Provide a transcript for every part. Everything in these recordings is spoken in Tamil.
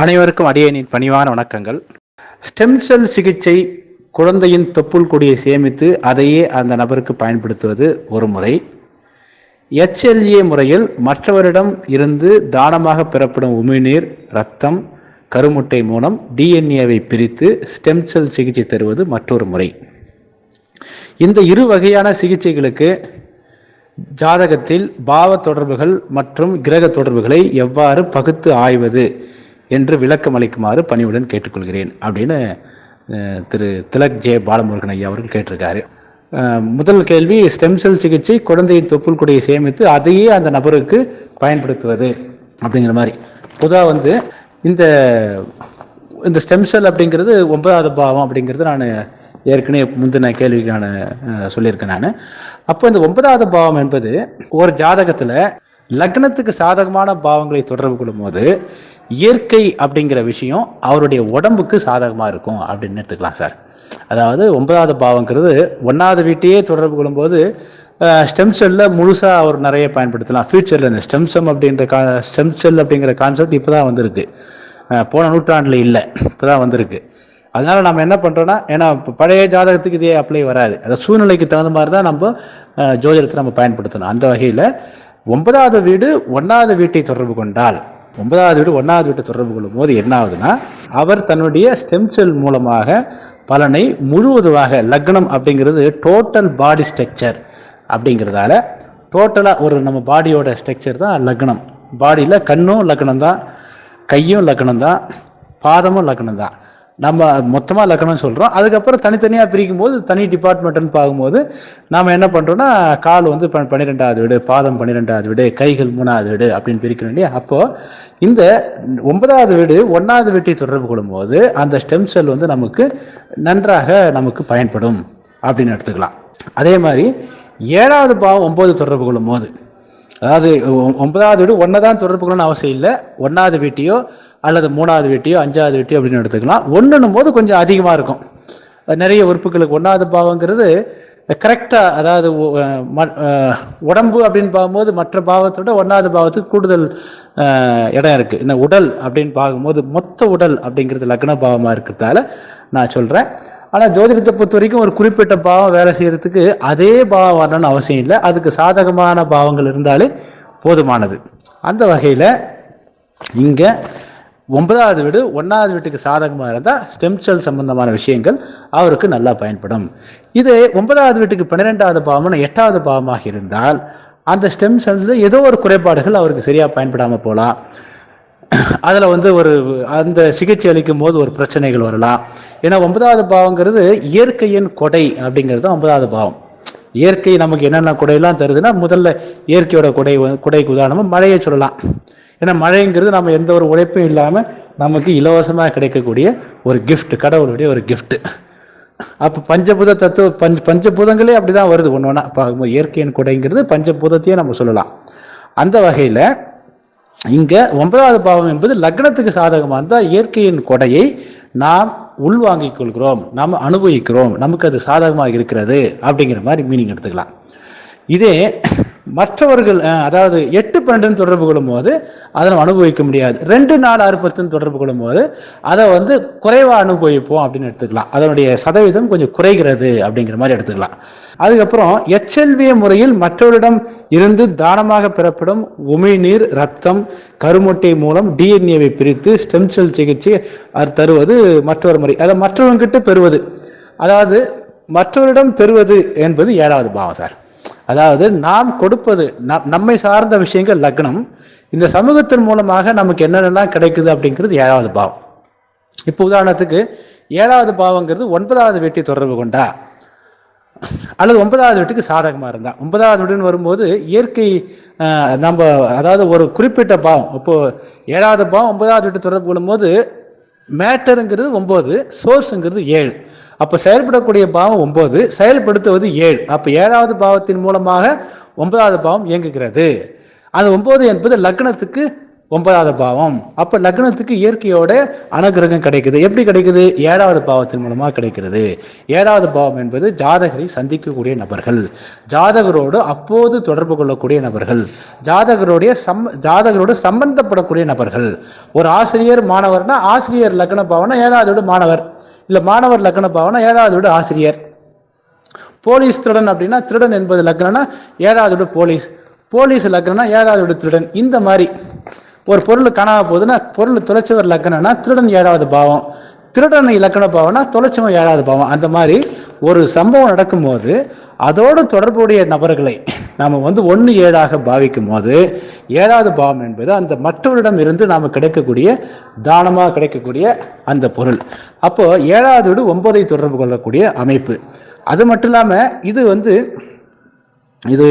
அனைவருக்கும் அடியனின் பணிவான வணக்கங்கள். ஸ்டெம் செல் சிகிச்சை குழந்தையின் தொப்புள் கொடியை சேமித்து அதையே அந்த நபருக்கு பயன்படுத்துவது ஒரு முறை. எச்எல்ஏ முறையில் மற்றவரிடம் இருந்து தானமாக பெறப்படும் உமிழ்நீர் ரத்தம் கருமுட்டை மூலம் டிஎன்ஏவை பிரித்து ஸ்டெம் செல் சிகிச்சை தருவது மற்றொரு முறை. இந்த இரு வகையான சிகிச்சைகளுக்கு ஜாதகத்தில் பாவ தொடர்புகள் மற்றும் கிரக தொடர்புகளை எவ்வாறு பகுத்து ஆய்வது என்று விளக்கம் அளிக்குமாறு பணிவுடன் கேட்டுக்கொள்கிறேன் அப்படின்னு திரு திலக் ஜே பாலமுருகன் ஐயா அவர்கள் கேட்டிருக்காரு. முதல் கேள்வி ஸ்டெம் செல் சிகிச்சை குழந்தையின் தொப்புள் கொடியை சேமித்து அதையே அந்த நபருக்கு பயன்படுத்துவது அப்படிங்கிற மாதிரி. பொதுவாக வந்து இந்த இந்த ஸ்டெம் செல் அப்படிங்கிறது ஒன்பதாவது பாவம் அப்படிங்கிறது நான் ஏற்கனவே முந்தின கேள்விக்கு நான் சொல்லியிருக்கேன் நான். அப்போ இந்த ஒன்பதாவது பாவம் என்பது ஒரு ஜாதகத்தில் லக்னத்துக்கு சாதகமான பாவங்களை தொடர்பு கொள்ளும்போது இயற்கை அப்படிங்கிற விஷயம் அவருடைய உடம்புக்கு சாதகமாக இருக்கும் அப்படின்னு எடுத்துக்கலாம் சார். அதாவது ஒன்பதாவது பாவங்கிறது ஒன்றாவது வீட்டையே தொடர்பு கொள்ளும்போது ஸ்டெம் செல்லில் முழுசாக அவர் நிறைய பயன்படுத்தலாம். ஃபியூச்சரில் இந்த ஸ்டெம் செம் அப்படின்ற கா ஸ்டெம் செல் அப்படிங்கிற கான்செப்ட் இப்போ தான் வந்திருக்கு போன நூற்றாண்டில் இல்லை இப்போ தான் வந்திருக்கு. அதனால் நம்ம என்ன பண்ணுறோன்னா ஏன்னா இப்போ பழைய ஜாதகத்துக்கு இதே அப்ளை வராது. அந்த சூழ்நிலைக்கு தகுந்த மாதிரி தான் நம்ம ஜோதிடத்தை நம்ம பயன்படுத்தணும். அந்த வகையில் ஒன்பதாவது வீடு ஒன்றாவது வீட்டை தொடர்பு கொண்டால் ஒன்பதாவது வீடு ஒன்றாவது வீட்டை தொடர்பு கொள்ளும் போது என்ன ஆகுதுன்னா அவர் தன்னுடைய ஸ்டெம் செல் மூலமாக பலனை முழுவதுமாக லக்னம் அப்படிங்கிறது டோட்டல் பாடி ஸ்ட்ரக்சர் அப்படிங்கிறதால டோட்டலாக ஒரு நம்ம பாடியோட ஸ்ட்ரக்சர் தான் லக்னம். பாடியில் கண்ணும் லக்னம் தான் கையும் லக்னம் தான் பாதமும் லக்னம் தான் நம்ம மொத்தமாக லக்னம் சொல்கிறோம் அதுக்கப்புறம் தனித்தனியாக பிரிக்கும் போது தனி டிபார்ட்மெண்ட்னு பார்க்கும்போது நாம் என்ன பண்ணுறோம்னா கால் வந்து ப- பன்னிரெண்டாவது வீடு பாதம் பன்னிரெண்டாவது வீடு கைகள் மூணாவது வீடு அப்படின்னு பிரிக்கிறோம் இல்லையா? அப்போது இந்த ஒன்பதாவது வீடு ஒன்றாவது வீட்டை தொடர்பு கொள்ளும்போது அந்த ஸ்டெம் செல் வந்து நமக்கு நன்றாக நமக்கு பயன்படும் அப்படின்னு எடுத்துக்கலாம். அதே மாதிரி ஏழாவது பாவம் ஒம்பது தொடர்பு கொள்ளும் போது அதாவது ஒன்பதாவது வீடு ஒன்றை தான் தொடர்பு கொள்ளணும்னு அவசியம் இல்லை. ஒன்றாவது வீட்டையோ அல்லது மூணாவது வெட்டியோ அஞ்சாவது வெட்டியோ அப்படின்னு எடுத்துக்கலாம். ஒன்றுன்னும் போது கொஞ்சம் அதிகமாக இருக்கும். நிறைய உறுப்புகளுக்கு ஒன்றாவது பாவங்கிறது கரெக்டாக அதாவது உடம்பு அப்படின்னு பார்க்கும்போது மற்ற பாவத்தோட ஒன்றாவது பாவத்துக்கு கூடுதல் இடம் இருக்குது இந்த உடல் அப்படின்னு பார்க்கும்போது மொத்த உடல் அப்படிங்கிறது லக்ன பாவமாக இருக்கிறதால நான் சொல்கிறேன் ஆனால் ஜோதிடத்தை பொறுத்த வரைக்கும் ஒரு குறிப்பிட்ட பாவம் வேலை செய்கிறதுக்கு அதே பாவம் வரணும்னு அவசியம் இல்லை. அதுக்கு சாதகமான பாவங்கள் இருந்தாலே போதுமானது. அந்த வகையில் இங்கே ஒன்பதாவது வீடு ஒன்றாவது வீட்டுக்கு சாதகமாக இருந்தால் ஸ்டெம் செல் சம்பந்தமான விஷயங்கள் அவருக்கு நல்லா பயன்படும். இது ஒன்பதாவது வீட்டுக்கு பன்னிரெண்டாவது பாவம்னு எட்டாவது பாவமாக இருந்தால் அந்த ஸ்டெம் செல்ஸில் ஏதோ ஒரு குறைபாடுகள் அவருக்கு சரியாக பயன்படாமல் போகலாம் அதில் வந்து ஒரு அந்த சிகிச்சை அளிக்கும் போது ஒரு பிரச்சனைகள் வரலாம். ஏன்னா ஒன்பதாவது பாவங்கிறது இயற்கையின் கொடை அப்படிங்கிறது தான் ஒன்பதாவது பாவம். இயற்கை நமக்கு என்னென்ன கொடையெல்லாம் தருதுன்னா முதல்ல இயற்கையோட கொடை கொடைக்கு உதாரணமாக மழையை சொல்லலாம். ஏன்னா மழைங்கிறது நம்ம எந்த ஒரு உழைப்பும் இல்லாமல் நமக்கு இலவசமாக கிடைக்கக்கூடிய ஒரு கிஃப்ட் கடவுளுடைய ஒரு கிஃப்ட் அப்போ பஞ்சபூத தத்துவ பஞ்ச பஞ்சபூதங்களே அப்படி தான் வருது ஒன்று ஒன்றா இப்போ இயற்கையின் கொடைங்கிறது பஞ்சபூதத்தையே நம்ம சொல்லலாம். அந்த வகையில் இங்கே ஒன்பதாவது பாவம் என்பது லக்னத்துக்கு சாதகமாக இருந்தால் இயற்கையின் கொடையை நாம் உள்வாங்கிக் கொள்கிறோம். நாம் அனுபவிக்கிறோம். நமக்கு அது சாதகமாக இருக்கிறது அப்படிங்கிற மாதிரி மீனிங் எடுத்துக்கலாம். இதே மற்றவர்கள் அதாவது எட்டு பன்னெண்டுன்னு தொடர்பு கொள்ளும்போது அதை நம்ம அனுபவிக்க முடியாது. ரெண்டு நாலு ஆறு பத்துன்னு தொடர்பு கொள்ளும்போது அதை வந்து குறைவாக அனுபவிப்போம் அப்படின்னு எடுத்துக்கலாம். அதனுடைய சதவீதம் கொஞ்சம் குறைகிறது அப்படிங்கிற மாதிரி எடுத்துக்கலாம். அதுக்கப்புறம் எச்எல்விய முறையில் மற்றவரிடம் இருந்து தானமாக பெறப்படும் உமிழ்நீர் ரத்தம் கருமுட்டை மூலம் டிஎன்ஏவை பிரித்து ஸ்டெம் செல் சிகிச்சை அது தருவது மற்றொரு முறை. அதை மற்றவங்கிட்ட பெறுவது. அதாவது மற்றவரிடம் பெறுவது என்பது ஏழாவது பாவம் சார். அதாவது நாம் கொடுப்பது நம்- நம்மை சார்ந்த விஷயங்கள் லக்னம் இந்த சமூகத்தின் மூலமாக நமக்கு என்னென்னலாம் கிடைக்குது அப்படிங்கிறது ஏழாவது பாவம். இப்போ உதாரணத்துக்கு ஏழாவது பாவங்கிறது ஒன்பதாவது வீட்டை தொடர்பு கொண்டா அல்லது ஒன்பதாவது வீட்டுக்கு சாதகமாக இருந்தா. ஒன்பதாவது வீடுன்னு வரும்போது இயற்கை நம்ம அதாவது ஒரு குறிப்பிட்ட பாவம். இப்போ ஏழாவது பாவம் ஒன்பதாவது வீட்டு தொடர்பு கொள்ளும்போது மேட்டருங்கிறது ஒம்பது சோர்ஸுங்கிறது ஏழு. அப்போ செயல்படக்கூடிய பாவம் ஒன்பது செயல்படுத்துவது ஏழு. அப்போ ஏழாவது பாவத்தின் மூலமாக ஒன்பதாவது பாவம் இயங்குகிறது. அந்த ஒன்பது என்பது லக்னத்துக்கு ஒன்பதாவது பாவம். அப்போ லக்னத்துக்கு இயற்கையோட அனுகிரகம் கிடைக்குது. எப்படி கிடைக்குது? ஏழாவது பாவத்தின் மூலமாக கிடைக்கிறது. ஏழாவது பாவம் என்பது ஜாதகரை சந்திக்கக்கூடிய நபர்கள். ஜாதகரோடு அப்போது தொடர்பு கொள்ளக்கூடிய நபர்கள். ஜாதகருடைய சம் ஜாதகரோடு சம்பந்தப்படக்கூடிய நபர்கள். ஒரு ஆசிரியர் மாணவர்னா ஆசிரியர் லக்ன பாவம்னா ஏழாவதோடு மாணவர். இல்லை மாணவர் லக்ன பாவம்னா ஏழாவது வீடு ஆசிரியர். போலீஸ் திருடன் அப்படின்னா திருடன் என்பது லக்னம்னா ஏழாவது வீடு போலீஸ். போலீஸ் லக்னம்னா ஏழாவது வீடு திருடன். இந்த மாதிரி ஒரு பொருள் காணாம போகுதுன்னா பொருள் தொலைச்சவர் லக்னம்னா திருடன் ஏழாவது பாவம். திருடன் இலக்கண பாவம்னா தொலைச்சவன் ஏழாவது பாவம். அந்த மாதிரி ஒரு சம்பவம் நடக்கும்போது அதோடு தொடர்புடைய நபர்களை நாம் வந்து ஒன்று ஏழாக பாவிக்கும் போது ஏழாவது பாவம் என்பது அந்த மற்றவரிடம் இருந்து நாம் கிடைக்கக்கூடிய தானமாக கிடைக்கக்கூடிய அந்த பொருள். அப்போது ஏழாவது விட ஒன்பதை தொடர்பு கொள்ளக்கூடிய அமைப்பு. அது மட்டும் இல்லாமல் இது வந்து இது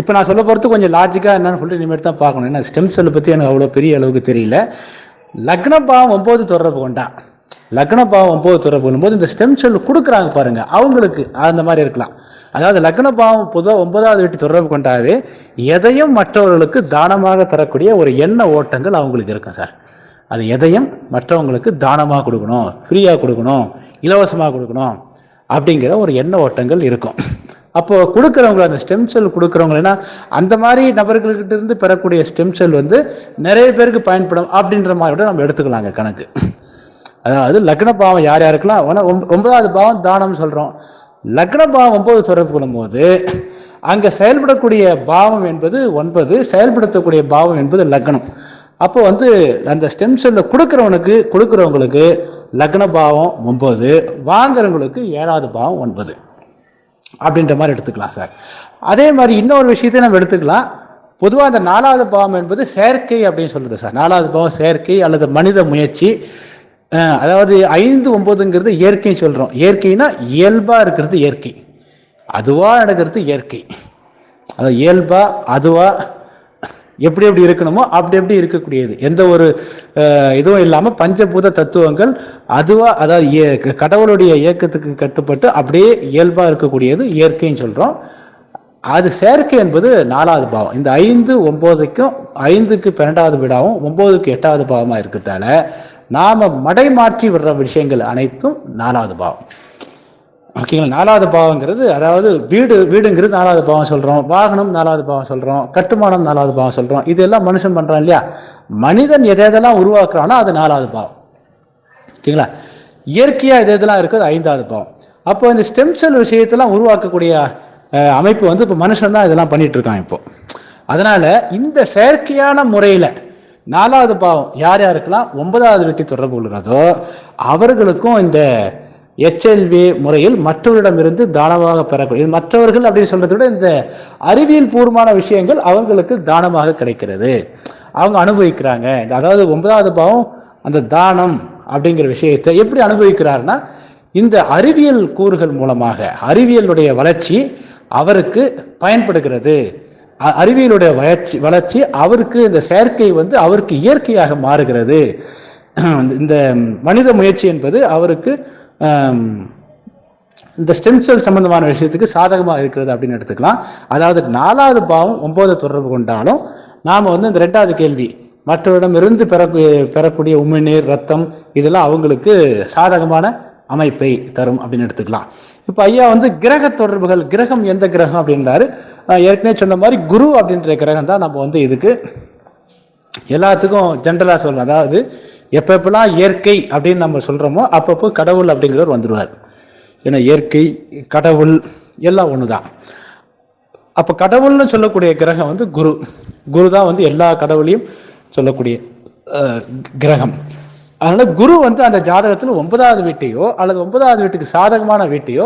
இப்போ நான் சொல்ல போகிறது கொஞ்சம் லாஜிக்காக என்னன்னு சொல்லிட்டு இனிமேல் தான் பார்க்கணும். ஏன்னா ஸ்டெம் செல்லை பற்றி எனக்கு அவ்வளோ பெரிய அளவுக்கு தெரியல. லக்ன பாவம் ஒம்பது தொடர்பு கொண்டா லக்ன பாவம் பொது தொடர்பு போது இந்த ஸ்டெம் செல் கொடுக்குறாங்க பாருங்க. அவங்களுக்கு அந்த மாதிரி இருக்கலாம். அதாவது லக்ன பாவம் பொதுவாக ஒன்பதாவது வீட்டு தொடர்பு கொண்டாவே எதையும் மற்றவர்களுக்கு தானமாக தரக்கூடிய ஒரு எண்ண ஓட்டங்கள் அவங்களுக்கு இருக்கும் சார். அது எதையும் மற்றவங்களுக்கு தானமாக கொடுக்கணும் ஃப்ரீயாக கொடுக்கணும் இலவசமாக கொடுக்கணும் அப்படிங்கிற ஒரு எண்ண ஓட்டங்கள் இருக்கும். அப்போ கொடுக்குறவங்க அந்த ஸ்டெம் செல் கொடுக்குறவங்கன்னா அந்த மாதிரி நபர்கள்கிட்ட இருந்து பெறக்கூடிய ஸ்டெம் செல் வந்து நிறைய பேருக்கு பயன்படும் அப்படின்ற மாதிரி கூட நம்ம எடுத்துக்கலாங்க கணக்கு. அதாவது லக்ன பாவம் யார் யாருக்கெல்லாம் ஒம்ப- ஒன்பதாவது பாவம் தானம் சொல்கிறோம் லக்ன பாவம் ஒன்பது தொடர்பு கொள்ளும்போது அங்கே செயல்படக்கூடிய பாவம் என்பது ஒன்பது செயல்படுத்தக்கூடிய பாவம் என்பது லக்னம். அப்போ வந்து அந்த ஸ்டெம் செல்ல கொடுக்குறவனுக்கு கொடுக்குறவங்களுக்கு லக்ன பாவம் ஒன்பது வாங்குறவங்களுக்கு ஏழாவது பாவம் ஒன்பது. அப்படின்ற மாதிரி எடுத்துக்கலாம் சார். அதே மாதிரி இன்னொரு விஷயத்தை நம்ம எடுத்துக்கலாம். பொதுவாக அந்த நாலாவது பாவம் என்பது செயற்கை அப்படின்னு சொல்லுது சார். நாலாவது பாவம் செயற்கை அல்லது மனித முயற்சி. அதாவது ஐந்து ஒன்பதுங்கிறது இயற்கைன்னு சொல்கிறோம் இயற்கைனா இயல்பாக இருக்கிறது இயற்கை. அதுவாக நடக்கிறது இயற்கை. அது இயல்பாக அதுவாக எப்படி எப்படி இருக்கணுமோ அப்படி எப்படி இருக்கக்கூடியது. எந்த ஒரு இதுவும் இல்லாமல் பஞ்சபூத தத்துவங்கள் அதுவாக அதாவது இய- கடவுளுடைய இயக்கத்துக்கு கட்டுப்பட்டு அப்படியே இயல்பாக இருக்கக்கூடியது இயற்கைன்னு சொல்கிறோம் அது செயற்கை என்பது நாலாவது பாவம். இந்த ஐந்து ஒம்போதுக்கும் ஐந்துக்கு பன்னெண்டாவது விடாவும் ஒம்போதுக்கு எட்டாவது பாவமாக இருக்கிறதால நாம மடை மாற்றி விடுற விஷயங்கள் அனைத்தும் நாலாவது பாவம். ஓகேங்களா? நாலாவது பாவங்கிறது அதாவது வீடு வீடுங்கிறது நாலாவது பாவம் சொல்கிறோம் வாகனம் நாலாவது பாவம் சொல்கிறோம் கட்டுமானம் நாலாவது பாவம் சொல்கிறோம் இதெல்லாம் மனுஷன் பண்ணுறான் இல்லையா? மனிதன் எதை எதெல்லாம் உருவாக்குறானோ அது நாலாவது பாவம். ஓகேங்களா? இயற்கையாக எது எதெல்லாம் இருக்குது அது ஐந்தாவது பாவம். அப்போ இந்த ஸ்டெம் செல் விஷயத்தெல்லாம் உருவாக்கக்கூடிய அமைப்பு வந்து இப்போ மனுஷன் தான் இதெல்லாம் பண்ணிகிட்ருக்கான் இருக்கான் இப்போ. அதனால் இந்த செயற்கையான முறையில் நாலாவது பாவம் யார் யாருக்கெல்லாம்? ஒன்பதாவது வீட்டை தொடர்பு கொள்கிறதோ அவர்களுக்கும் இந்த எச்எல்வி முறையில் மற்றவரிடமிருந்து தானமாக பெறக்கூடிய மற்றவர்கள் அப்படின்னு சொல்றதை விட இந்த அறிவியல் பூர்வமான விஷயங்கள் அவங்களுக்கு தானமாக கிடைக்கிறது. அவங்க அனுபவிக்கிறாங்க. இந்த- அதாவது ஒன்பதாவது பாவம் அந்த தானம் அப்படிங்கிற விஷயத்தை எப்படி அனுபவிக்கிறாருன்னா இந்த அறிவியல் கூறுகள் மூலமாக அறிவியலுடைய வளர்ச்சி அவருக்கு பயன்படுகிறது. அறிவியலுடைய வளர்ச்சி வளர்ச்சி அவருக்கு இந்த செயற்கை வந்து அவருக்கு இயற்கையாக மாறுகிறது. இந்த மனித முயற்சி என்பது அவருக்கு இந்த ஸ்டெம் செல் சம்பந்தமான விஷயத்துக்கு சாதகமாக இருக்கிறது அப்படின்னு எடுத்துக்கலாம். அதாவது நாலாவது பாவம் ஒன்பது தொடர்பு கொண்டாலும் நாம் வந்து இந்த ரெண்டாவது கேள்வி மற்றவரிடமிருந்து பெற பெறக்கூடிய உமிழ்நீர் ரத்தம் இதெல்லாம் அவங்களுக்கு சாதகமான அமைப்பை தரும் அப்படின்னு எடுத்துக்கலாம். இப்போ ஐயா வந்து கிரக தொடர்புகள் கிரகம் எந்த கிரகம் அப்படின்றாரு. ஏற்கனவே சொன்ன மாதிரி குரு அப்படின்ற கிரகம் தான் நம்ம வந்து இதுக்கு எல்லாத்துக்கும் ஜென்ரலாக சொல்லணும் அதாவது எப்பப்பெல்லாம் இயற்கை அப்படின்னு நம்ம சொல்கிறோமோ அப்பப்போ கடவுள் அப்படிங்கிறவர் வந்துடுவார் ஏன்னா இயற்கை கடவுள் எல்லாம் ஒன்று தான் அப்போ கடவுள்னு சொல்லக்கூடிய கிரகம் வந்து குரு. குரு தான் வந்து எல்லா கடவுளையும் சொல்லக்கூடிய கிரகம். அதனால் குரு வந்து அந்த ஜாதகத்தில் ஒன்பதாவது வீட்டையோ அல்லது ஒன்பதாவது வீட்டுக்கு சாதகமான வீட்டையோ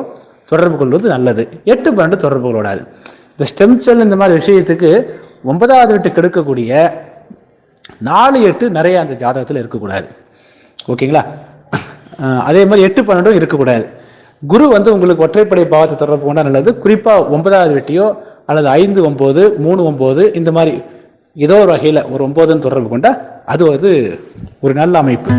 தொடர்பு கொள்வது நல்லது. எட்டு பன்னெண்டு தொடர்பு கொள்ளக்கூடாது இந்த ஸ்டெம் செல் இந்த மாதிரி விஷயத்துக்கு ஒன்பதாவது வீட்டுக்கு எடுக்கக்கூடிய நாலு எட்டு நிறைய அந்த ஜாதகத்தில் இருக்கக்கூடாது. ஓகேங்களா? அதே மாதிரி எட்டு பன்னெண்டும் இருக்கக்கூடாது. குரு வந்து உங்களுக்கு ஒற்றைப்படை பாவத்தை தொடர்பு கொண்டா நல்லது. குறிப்பாக ஒன்பதாவது வீட்டையோ அல்லது ஐந்து ஒம்பது மூணு ஒம்பது இந்த மாதிரி ஏதோ ஒரு வகையில் ஒரு ஒம்போதுன்னு தொடர்பு கொண்டால் அது வந்து ஒரு நல்ல அமைப்பு.